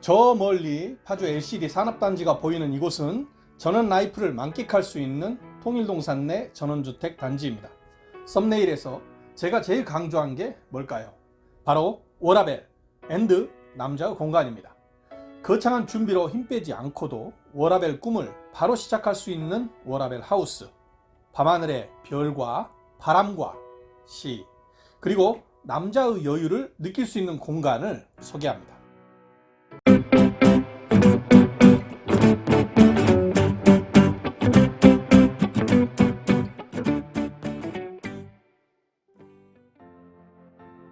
저 멀리 파주 LCD 산업단지가 보이는 이곳은 전원 라이프를 만끽할 수 있는 통일동산 내 전원주택 단지입니다. 썸네일에서 제가 제일 강조한 게 뭘까요? 바로 워라벨 앤드 남자의 공간입니다. 거창한 준비로 힘 빼지 않고도 워라벨 꿈을 바로 시작할 수 있는 워라벨 하우스. 밤하늘의 별과 바람과 시, 그리고 남자의 여유를 느낄 수 있는 공간을 소개합니다.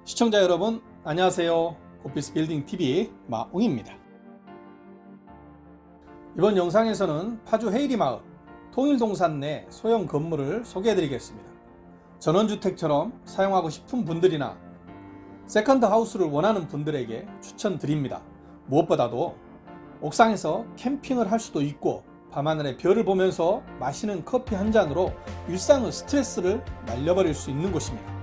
시청자 여러분, 안녕하세요. 오피스 빌딩 TV 마웅입니다. 이번 영상에서는 파주 헤이리 마을 통일동산 내 소형 건물을 소개해드리겠습니다. 전원주택처럼 사용하고 싶은 분들이나 세컨드 하우스를 원하는 분들에게 추천드립니다. 무엇보다도 옥상에서 캠핑을 할 수도 있고 밤하늘의 별을 보면서 마시는 커피 한 잔으로 일상의 스트레스를 날려버릴 수 있는 곳입니다.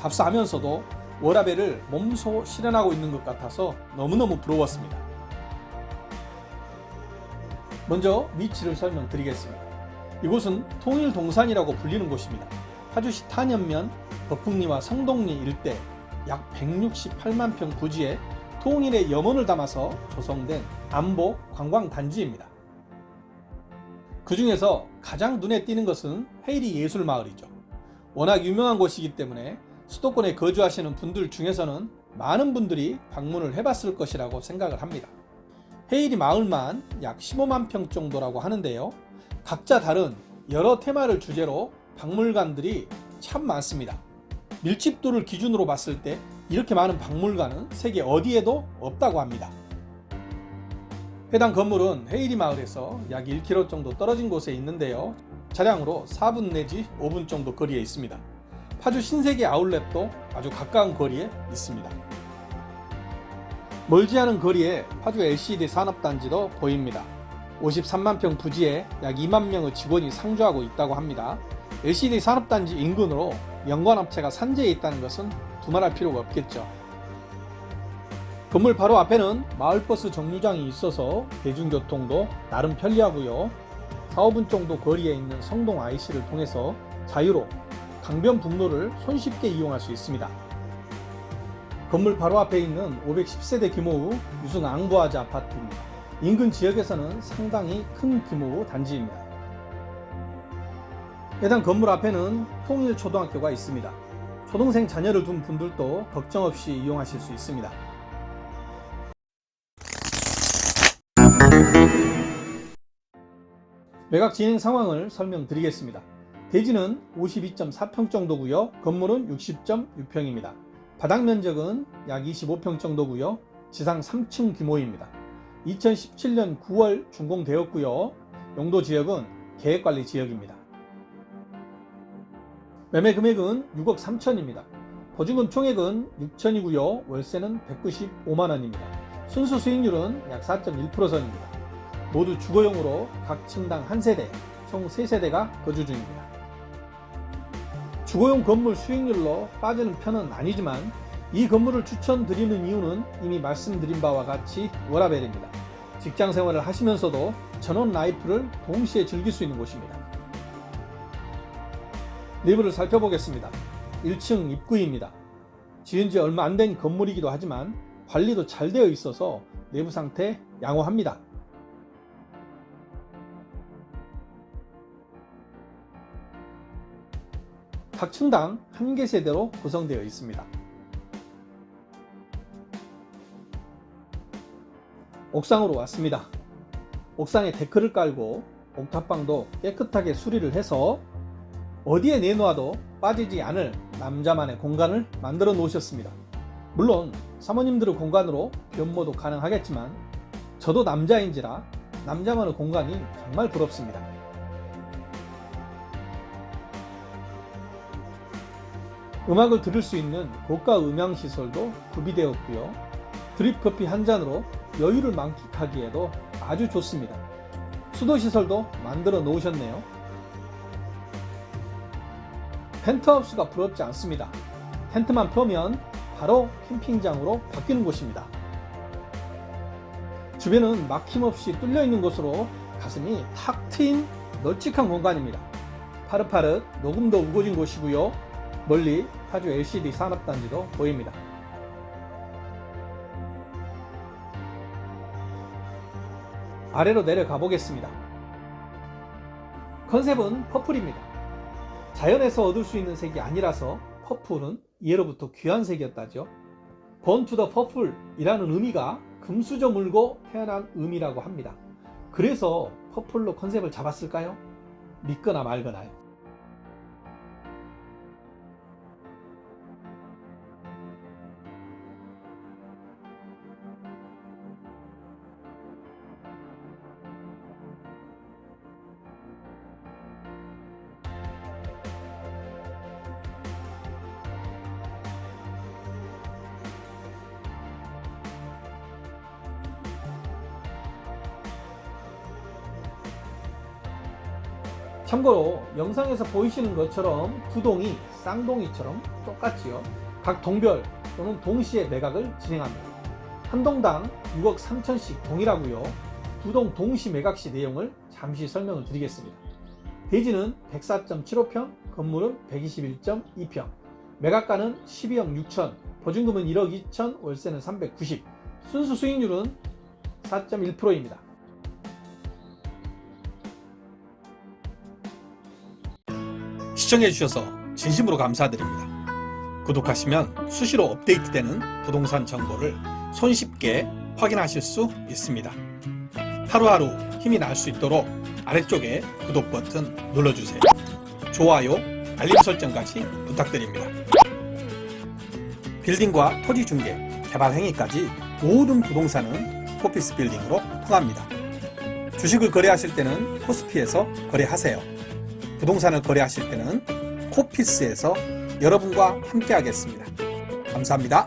답사하면서도 워라벨을 몸소 실현하고 있는 것 같아서 너무너무 부러웠습니다. 먼저 위치를 설명드리겠습니다. 이곳은 통일동산이라고 불리는 곳입니다. 파주시 탄현면 거풍리와 성동리 일대 약 168만 평 부지에 통일의 염원을 담아서 조성된 안보 관광단지입니다. 그 중에서 가장 눈에 띄는 것은 헤이리 예술마을이죠. 워낙 유명한 곳이기 때문에 수도권에 거주하시는 분들 중에서는 많은 분들이 방문을 해봤을 것이라고 생각을 합니다. 헤이리 마을만 약 15만 평 정도라고 하는데요. 각자 다른 여러 테마를 주제로 박물관들이 참 많습니다. 밀집도를 기준으로 봤을 때 이렇게 많은 박물관은 세계 어디에도 없다고 합니다. 해당 건물은 헤이리 마을에서 약 1km 정도 떨어진 곳에 있는데요. 차량으로 4분 내지 5분 정도 거리에 있습니다. 파주 신세계 아울렛도 아주 가까운 거리에 있습니다. 멀지 않은 거리에 파주 LCD 산업단지도 보입니다. 53만 평 부지에 약 2만 명의 직원이 상주하고 있다고 합니다. LCD 산업단지 인근으로 연관업체가 산재해 있다는 것은 두말할 필요가 없겠죠. 건물 바로 앞에는 마을버스 정류장이 있어서 대중교통도 나름 편리하고요. 4, 5분 정도 거리에 있는 성동 IC를 통해서 자유로 강변북로를 손쉽게 이용할 수 있습니다. 건물 바로 앞에 있는 510세대 규모의 유승 앙부아즈 아파트입니다. 인근 지역에서는 상당히 큰 규모의 단지입니다. 해당 건물 앞에는 통일초등학교가 있습니다. 초등생 자녀를 둔 분들도 걱정 없이 이용하실 수 있습니다. 매각 진행 상황을 설명드리겠습니다. 대지는 52.4평 정도고요. 건물은 60.6평입니다. 바닥 면적은 약 25평 정도고요. 지상 3층 규모입니다. 2017년 9월 준공되었고요. 용도 지역은 계획관리 지역입니다. 매매 금액은 6억 3천입니다. 보증금 총액은 6천이고요. 월세는 195만 원입니다. 순수 수익률은 약 4.1%선입니다. 모두 주거용으로 각 층당 한 세대, 총 3세대가 거주 중입니다. 주거용 건물 수익률로 빠지는 편은 아니지만 이 건물을 추천드리는 이유는 이미 말씀드린 바와 같이 워라벨입니다. 직장 생활을 하시면서도 전원 라이프를 동시에 즐길 수 있는 곳입니다. 내부를 살펴보겠습니다. 1층 입구입니다. 지은 지 얼마 안 된 건물이기도 하지만 관리도 잘 되어 있어서 내부 상태 양호합니다. 각 층당 한 개 세대로 구성되어 있습니다. 옥상으로 왔습니다. 옥상에 데크를 깔고 옥탑방도 깨끗하게 수리를 해서 어디에 내놓아도 빠지지 않을 남자만의 공간을 만들어 놓으셨습니다. 물론 사모님들의 공간으로 변모도 가능하겠지만 저도 남자인지라 남자만의 공간이 정말 부럽습니다. 음악을 들을 수 있는 고가 음향 시설도 구비되었고요. 드립 커피 한 잔으로 여유를 만끽하기에도 아주 좋습니다. 수도 시설도 만들어 놓으셨네요. 펜트하우스가 부럽지 않습니다. 텐트만 펴면 바로 캠핑장으로 바뀌는 곳입니다. 주변은 막힘없이 뚫려 있는 곳으로 가슴이 탁 트인 널찍한 공간입니다. 파릇파릇 녹음도 우거진 곳이고요. 멀리 파주 LCD 산업단지도 보입니다. 아래로 내려가 보겠습니다. 컨셉은 퍼플입니다. 자연에서 얻을 수 있는 색이 아니라서 퍼플은 예로부터 귀한 색이었다죠. 번투더 퍼플이라는 의미가 금수저 물고 태어난 의미라고 합니다. 그래서 퍼플로 컨셉을 잡았을까요? 믿거나 말거나요. 참고로 영상에서 보이시는 것처럼 구동이 쌍동이처럼 똑같지요. 각 동별 또는 동시에 매각을 진행합니다. 한 동당 6억 3천씩 동일하고요. 두동 동시 매각 시 내용을 잠시 설명을 드리겠습니다. 대지는 104.75평, 건물은 121.2평, 매각가는 12억 6천, 보증금은 1억 2천, 월세는 390, 순수 수익률은 4.1%입니다. 시청해주셔서 진심으로 감사드립니다. 구독하시면 수시로 업데이트되는 부동산 정보를 손쉽게 확인하실 수 있습니다. 하루하루 힘이 날 수 있도록 아래쪽에 구독 버튼 눌러주세요. 좋아요, 알림 설정까지 부탁드립니다. 빌딩과 토지 중개, 개발 행위까지 모든 부동산은 코피스 빌딩으로 통합니다. 주식을 거래하실 때는 코스피에서 거래하세요. 부동산을 거래하실 때는 코피스에서 여러분과 함께 하겠습니다. 감사합니다.